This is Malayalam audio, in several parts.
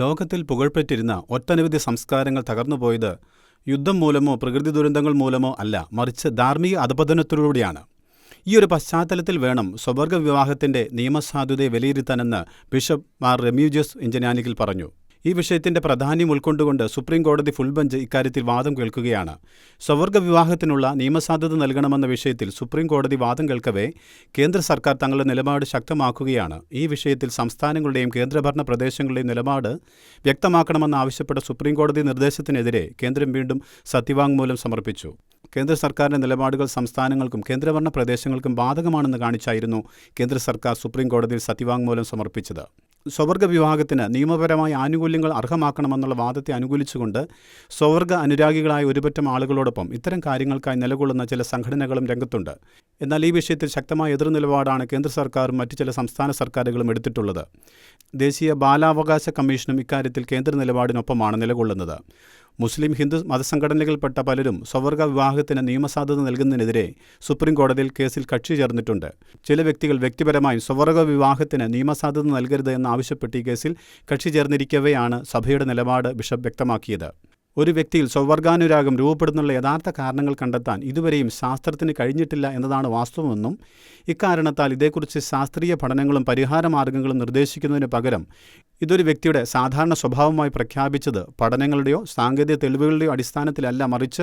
ലോകത്തിൽ പുകഴ്പെറ്റിരുന്ന ഒട്ടനവധി സംസ്കാരങ്ങൾ തകർന്നുപോയത് യുദ്ധം മൂലമോ പ്രകൃതി ദുരന്തങ്ങൾ മൂലമോ അല്ല മറിച്ച് ധാർമ്മിക അധപതനത്തിലൂടെയാണ്. ഈ ഒരു പശ്ചാത്തലത്തിൽ വേണം സ്വവർഗ വിവാഹത്തിന്റെ നിയമസാധുതയെ വിലയിരുത്താനെന്ന് ബിഷപ്പ് മാർ റെമ്യൂജസ് ഇഞ്ചനാനിക്കിൽ പറഞ്ഞു. ഈ വിഷയത്തിന്റെ പ്രാധാന്യം ഉൾക്കൊണ്ടുകൊണ്ട് സുപ്രീം കോടതി ഫുൾ ബെഞ്ച് ഇക്കാര്യത്തിൽ വാദം കേൾക്കുകയാണ്. സ്വവർഗ വിവാഹത്തിനുള്ള നിയമസാധ്യത നൽകണമെന്ന വിഷയത്തിൽ സുപ്രീം കോടതി വാദം കേൾക്കവേ കേന്ദ്ര സർക്കാർ തങ്ങളുടെ നിലപാട് ശക്തമാക്കുകയാണ്. ഈ വിഷയത്തിൽ സംസ്ഥാനങ്ങളുടെയും കേന്ദ്രഭരണ പ്രദേശങ്ങളുടെയും നിലപാട് വ്യക്തമാക്കണമെന്നാവശ്യപ്പെട്ട സുപ്രീം കോടതി നിർദ്ദേശത്തിനെതിരെ കേന്ദ്രം വീണ്ടും സത്യവാങ്മൂലം സമർപ്പിച്ചു. കേന്ദ്ര സർക്കാരിന്റെ നിലപാടുകൾ സംസ്ഥാനങ്ങൾക്കും കേന്ദ്രഭരണ പ്രദേശങ്ങൾക്കും ബാധകമാണെന്ന് കാണിച്ചായിരുന്നു കേന്ദ്ര സർക്കാർ സുപ്രീം കോടതിയിൽ സത്യവാങ്മൂലം സമർപ്പിച്ചത്. സ്വവർഗ വിവാഹത്തിന് നിയമപരമായ ആനുകൂല്യങ്ങൾ അർഹമാക്കണമെന്നുള്ള വാദത്തെ അനുകൂലിച്ചുകൊണ്ട് സ്വവർഗ അനുരാഗികളായ ഒരുപറ്റം ആളുകളോടൊപ്പം ഇത്തരം കാര്യങ്ങൾക്കായി നിലകൊള്ളുന്ന ചില സംഘടനകളും രംഗത്തുണ്ട്. എന്നാൽ ഈ വിഷയത്തിൽ ശക്തമായ എതിർനിലപാടാണ് കേന്ദ്ര സർക്കാരും മറ്റു ചില സംസ്ഥാന സർക്കാരുകളും എടുത്തിട്ടുള്ളത്. ദേശീയ ബാലാവകാശ കമ്മീഷനും ഇക്കാര്യത്തിൽ കേന്ദ്ര നിലപാടിനൊപ്പമാണ് നിലകൊള്ളുന്നത്. മുസ്ലിം ഹിന്ദു മതസംഘടനകളിൽപ്പെട്ട പലരും സ്വവർഗ വിവാഹത്തിന് നിയമസാധുത നൽകുന്നതിനെതിരെ സുപ്രീംകോടതിയിൽ കേസിൽ കക്ഷി ചേർന്നിട്ടുണ്ട്. ചില വ്യക്തികൾ വ്യക്തിപരമായി സ്വവർഗ വിവാഹത്തിന് നിയമസാധുത നൽകരുത് എന്നാവശ്യപ്പെട്ട് ഈ കേസിൽ കക്ഷി ചേർന്നിരിക്കവെയാണ് സഭയുടെ നിലപാട് ബിഷപ്പ് വ്യക്തമാക്കിയത്. ഒരു വ്യക്തിയിൽ സ്വവർഗാനുരാഗം രൂപപ്പെടുന്നുള്ള യഥാർത്ഥ കാരണങ്ങൾ കണ്ടെത്താൻ ഇതുവരെയും ശാസ്ത്രത്തിന് കഴിഞ്ഞിട്ടില്ല എന്നതാണ് വാസ്തവമെന്നും ഇക്കാരണത്താൽ ഇതേക്കുറിച്ച് ശാസ്ത്രീയ പഠനങ്ങളും പരിഹാര മാർഗങ്ങളും നിർദ്ദേശിക്കുന്നതിന് പകരം ഇതൊരു വ്യക്തിയുടെ സാധാരണ സ്വഭാവമായി പ്രഖ്യാപിച്ചത് പഠനങ്ങളുടെയോ സാങ്കേതിക തെളിവുകളുടെയോ അടിസ്ഥാനത്തിലല്ല മറിച്ച്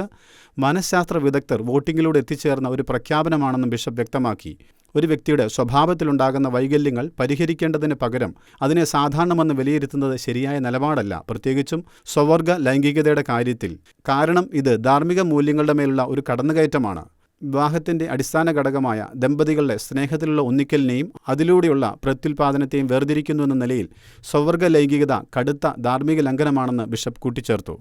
മനഃശാസ്ത്ര വിദഗ്ധർ വോട്ടിങ്ങിലൂടെ എത്തിച്ചേർന്ന ഒരു പ്രഖ്യാപനമാണെന്നും ബിഷപ്പ് വ്യക്തമാക്കി. ഒരു വ്യക്തിയുടെ സ്വഭാവത്തിലുണ്ടാകുന്ന വൈകല്യങ്ങൾ പരിഹരിക്കേണ്ടതിന് പകരം അതിനെ സാധാരണമെന്ന് വിലയിരുത്തുന്നത് ശരിയായ നിലപാടല്ല. പ്രത്യേകിച്ചും സ്വവർഗ ലൈംഗികതയുടെ കാര്യത്തിൽ. കാരണം ഇത് ധാർമ്മിക മൂല്യങ്ങളുടെ മേലുള്ള ഒരു കടന്നുകയറ്റമാണ്. വിവാഹത്തിന്റെ അടിസ്ഥാന ഘടകമായ ദമ്പതികളുടെ സ്നേഹത്തിലുള്ള ഒന്നിക്കലിനെയും അതിലൂടെയുള്ള പ്രത്യുൽപാദനത്തെയും വേർതിരിക്കുന്നു എന്ന നിലയിൽ സ്വവർഗ ലൈംഗികത കടുത്ത ധാർമ്മിക ലംഘനമാണെന്ന് ബിഷപ്പ് കൂട്ടിച്ചേർത്തു.